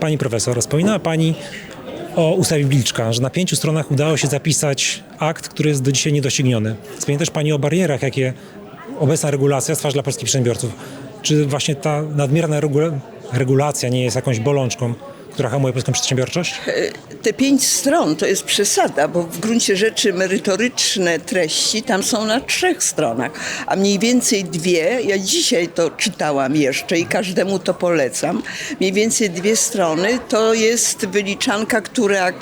Pani profesor, wspominała Pani o ustawie Wilczka, że na pięciu stronach udało się zapisać akt, który jest do dzisiaj niedościgniony. Wspomina też Pani o barierach, jakie obecna regulacja stwarza dla polskich przedsiębiorców. Czy właśnie ta nadmierna regula- regulacja nie jest jakąś bolączką, która hamuje polską przedsiębiorczość? Te pięć stron to jest przesada, bo w gruncie rzeczy merytoryczne treści tam są na trzech stronach, a mniej więcej dwie, ja dzisiaj to czytałam jeszcze i każdemu to polecam, mniej więcej dwie strony to jest wyliczanka, które,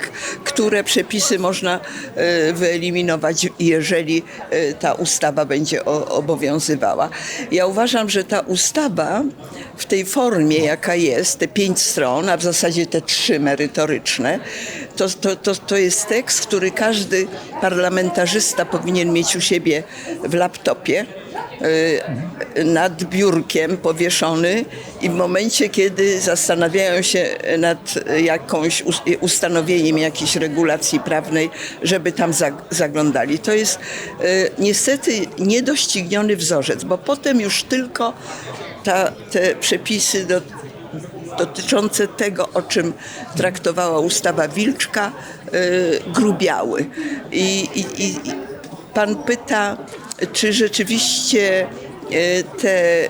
które przepisy można e, wyeliminować, jeżeli e, ta ustawa będzie obowiązywała. Ja uważam, że ta ustawa w tej formie, jaka jest, te pięć stron, a w zasadzie te trzy merytoryczne, to, to, to, to jest tekst, który każdy parlamentarzysta powinien mieć u siebie w laptopie. y, Nad biurkiem powieszony i w momencie, kiedy zastanawiają się nad jakąś us- ustanowieniem jakiejś regulacji prawnej, żeby tam zag- zaglądali. To jest y, niestety niedościgniony wzorzec, bo potem już tylko ta, te przepisy do, dotyczące tego, o czym traktowała ustawa Wilczka, y, grubiały. I, i, i pan pyta, czy rzeczywiście y, te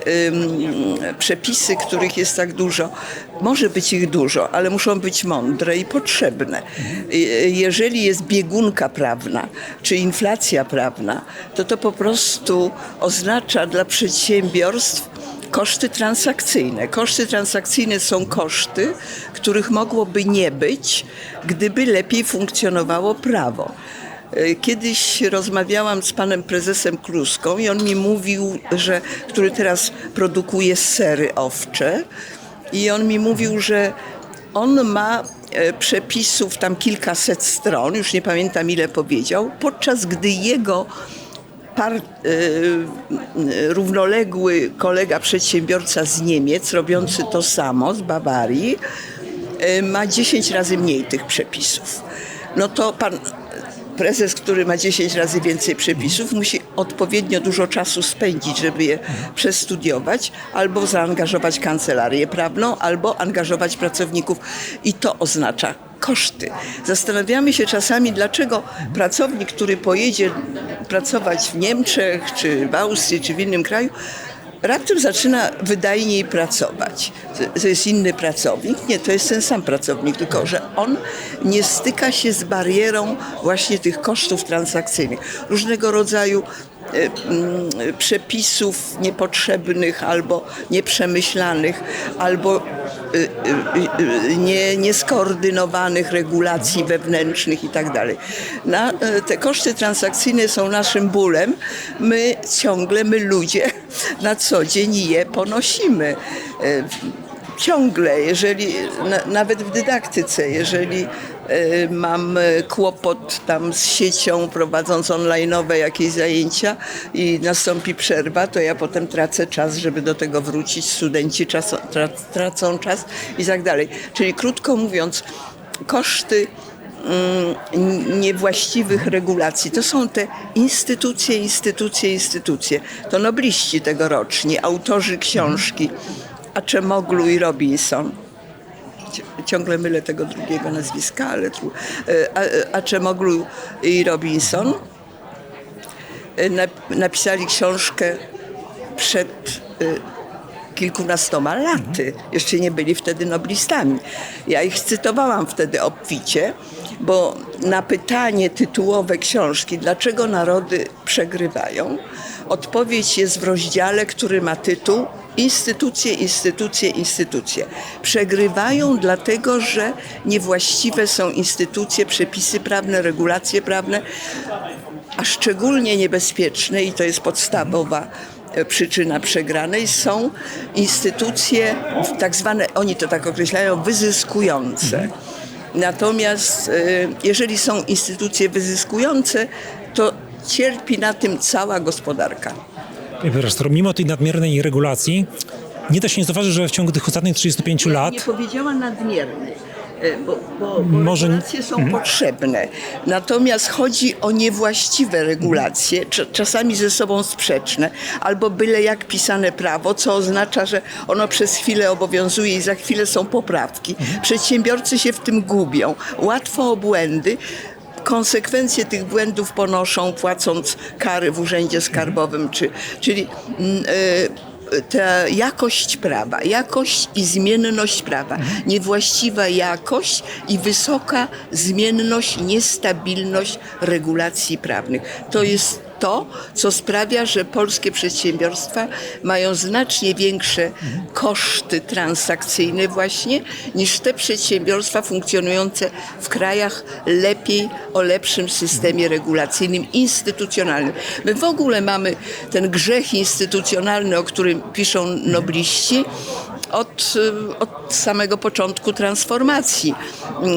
przepisy, których jest tak dużo, może być ich dużo, ale muszą być mądre i potrzebne. Y, Jeżeli jest biegunka prawna, czy inflacja prawna, to to po prostu oznacza dla przedsiębiorstw koszty transakcyjne. Koszty transakcyjne są koszty, których mogłoby nie być, gdyby lepiej funkcjonowało prawo. E, Kiedyś rozmawiałam z panem prezesem Kluską i on mi mówił, że, który teraz produkuje sery owcze i on mi mówił, że on ma e, przepisów tam kilkaset stron, już nie pamiętam ile powiedział, podczas gdy jego y, y, równoległy kolega przedsiębiorca z Niemiec, robiący to samo, z Bawarii, y, ma 10 razy mniej tych przepisów. No to pan prezes, który ma 10 razy więcej przepisów, musi odpowiednio dużo czasu spędzić, żeby je przestudiować, albo zaangażować kancelarię prawną, albo angażować pracowników. I to oznacza koszty. Zastanawiamy się czasami, dlaczego pracownik, który pojedzie pracować w Niemczech, czy w Austrii, czy w innym kraju, raptem zaczyna wydajniej pracować. To- jest inny pracownik. Nie, to jest ten sam pracownik, tylko że on nie styka się z barierą właśnie tych kosztów transakcyjnych. Różnego rodzaju e, mm, przepisów niepotrzebnych albo nieprzemyślanych, albo nie, nieskoordynowanych regulacji wewnętrznych i tak. Na, e, te koszty transakcyjne są naszym bólem. My ciągle, my ludzie na co dzień je ponosimy. E, Ciągle, jeżeli, na, nawet w dydaktyce, jeżeli mam e, kłopot tam z siecią, prowadząc online'owe jakieś zajęcia i nastąpi przerwa, to ja potem tracę czas, żeby do tego wrócić. Studenci czas, tra, tracą czas i tak dalej. Czyli krótko mówiąc, koszty mm, niewłaściwych regulacji. To są te instytucje, instytucje, instytucje. To nobliści tegoroczni, autorzy książki Acemoglu i Robinson. Ci- Ciągle mylę tego drugiego nazwiska, ale e, Acemoglu i Robinson e, nap- napisali książkę przed e, kilkunastoma laty. Jeszcze nie byli wtedy noblistami. Ja ich cytowałam wtedy obficie, bo na pytanie tytułowe książki, dlaczego narody przegrywają, odpowiedź jest w rozdziale, który ma tytuł Instytucje, instytucje, instytucje. Przegrywają dlatego, że niewłaściwe są instytucje, przepisy prawne, regulacje prawne, a szczególnie niebezpieczne, i to jest podstawowa e, przyczyna przegranej, są instytucje tak zwane, oni to tak określają, wyzyskujące. Natomiast e, jeżeli są instytucje wyzyskujące, to cierpi na tym cała gospodarka. Mimo tej nadmiernej regulacji, nie da się nie zauważyć, że w ciągu tych ostatnich 35 lat Nie powiedziała nadmierny. E, Bo, bo, bo Może- regulacje są potrzebne. Natomiast chodzi o niewłaściwe regulacje, cz- czasami ze sobą sprzeczne, albo byle jak pisane prawo, co oznacza, że ono przez chwilę obowiązuje i za chwilę są poprawki. Przedsiębiorcy się w tym gubią. Łatwo o błędy. Konsekwencje tych błędów ponoszą, płacąc kary w urzędzie skarbowym, czy, czyli mm, e, ta jakość prawa, jakość i zmienność prawa, niewłaściwa jakość i wysoka zmienność, niestabilność regulacji prawnych. To jest to, co sprawia, że polskie przedsiębiorstwa mają znacznie większe koszty transakcyjne właśnie niż te przedsiębiorstwa funkcjonujące w krajach lepiej, o lepszym systemie regulacyjnym, instytucjonalnym. My w ogóle mamy ten grzech instytucjonalny, o którym piszą nobliści, od, od samego początku transformacji.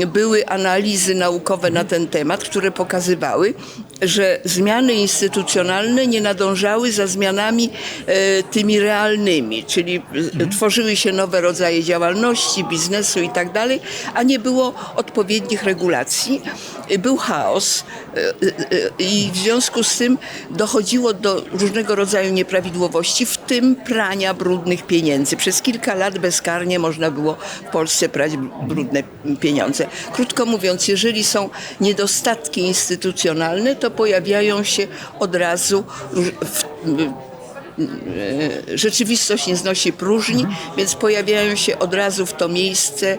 Były analizy naukowe na ten temat, które pokazywały, że zmiany instytucjonalne nie nadążały za zmianami e, tymi realnymi, czyli e, tworzyły się nowe rodzaje działalności, biznesu i tak dalej, a nie było odpowiednich regulacji. E, Był chaos e, e, e, i w związku z tym dochodziło do różnego rodzaju nieprawidłowości, w tym prania brudnych pieniędzy. Przez kilka lat bezkarnie można było w Polsce prać brudne pieniądze. Krótko mówiąc, jeżeli są niedostatki instytucjonalne, to pojawiają się od razu w, e, rzeczywistość nie znosi próżni, więc pojawiają się od razu w to miejsce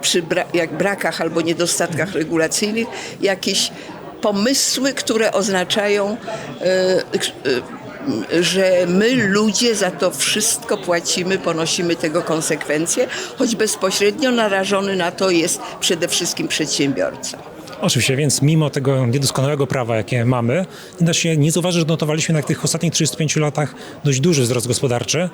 przy bra- jak brakach albo niedostatkach regulacyjnych jakieś pomysły, które oznaczają, e, e, że my ludzie za to wszystko płacimy, ponosimy tego konsekwencje, choć bezpośrednio narażony na to jest przede wszystkim przedsiębiorca. Oczywiście, więc mimo tego niedoskonałego prawa, jakie mamy, nie da się nie zauważyć, że notowaliśmy na tych ostatnich 35 latach dość duży wzrost gospodarczy.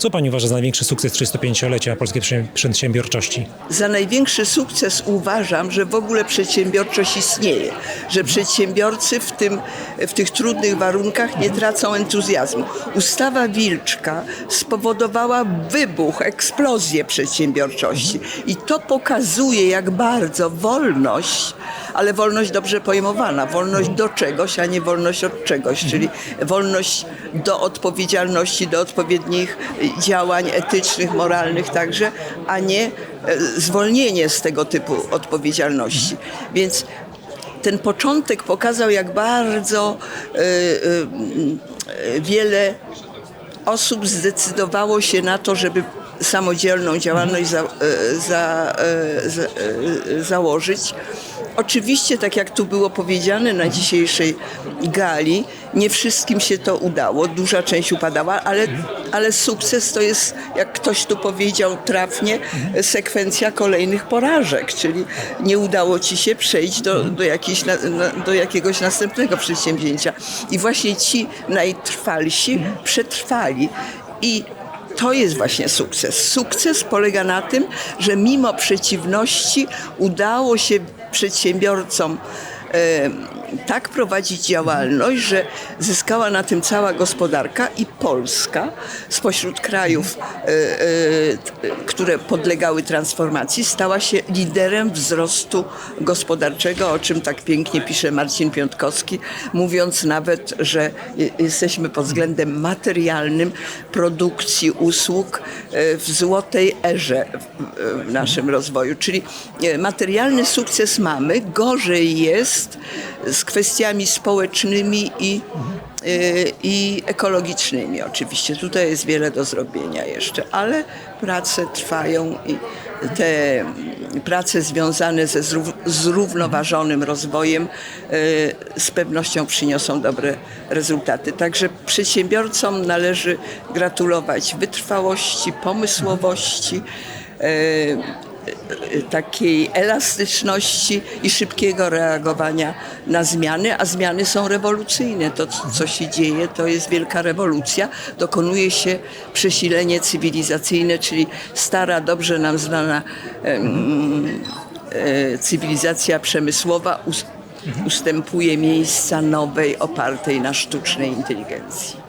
Co pani uważa za największy sukces 35-lecia polskiej przedsiębiorczości? Za największy sukces uważam, że w ogóle przedsiębiorczość istnieje, że przedsiębiorcy w, tym, w tych trudnych warunkach nie tracą entuzjazmu. Ustawa Wilczka spowodowała wybuch, eksplozję przedsiębiorczości i to pokazuje, jak bardzo wolność, ale wolność dobrze pojmowana, wolność do czegoś, a nie wolność od czegoś, czyli wolność do odpowiedzialności, do odpowiednich działań etycznych, moralnych także, a nie e, zwolnienie z tego typu odpowiedzialności. Więc ten początek pokazał, jak bardzo e, e, wiele osób zdecydowało się na to, żeby samodzielną działalność za, za, za, założyć. Oczywiście, tak jak tu było powiedziane na dzisiejszej gali, nie wszystkim się to udało, duża część upadała, ale, ale sukces to jest, jak ktoś tu powiedział trafnie, sekwencja kolejnych porażek, czyli nie udało ci się przejść do, do, jakiejś, do jakiegoś następnego przedsięwzięcia. I właśnie ci najtrwalsi przetrwali. I to jest właśnie sukces. Sukces polega na tym, że mimo przeciwności udało się przedsiębiorcom e, tak prowadzić działalność, że zyskała na tym cała gospodarka i Polska spośród krajów, e, e, które podlegały transformacji, stała się liderem wzrostu gospodarczego, o czym tak pięknie pisze Marcin Piątkowski, mówiąc nawet, że je- jesteśmy pod względem materialnym produkcji usług w złotej erze w- naszym rozwoju. Czyli e, materialny sukces mamy, gorzej jest z kwestiami społecznymi i, e, i ekologicznymi. Oczywiście tutaj jest wiele do zrobienia jeszcze, ale prace trwają i te prace związane ze zrów- zrównoważonym rozwojem e, z pewnością przyniosą dobre rezultaty. Także przedsiębiorcom należy gratulować wytrwałości, pomysłowości, e, takiej elastyczności i szybkiego reagowania na zmiany, a zmiany są rewolucyjne. To, co się dzieje, to jest wielka rewolucja. Dokonuje się przesilenie cywilizacyjne, czyli stara, dobrze nam znana e, cywilizacja przemysłowa us- ustępuje miejsca nowej, opartej na sztucznej inteligencji.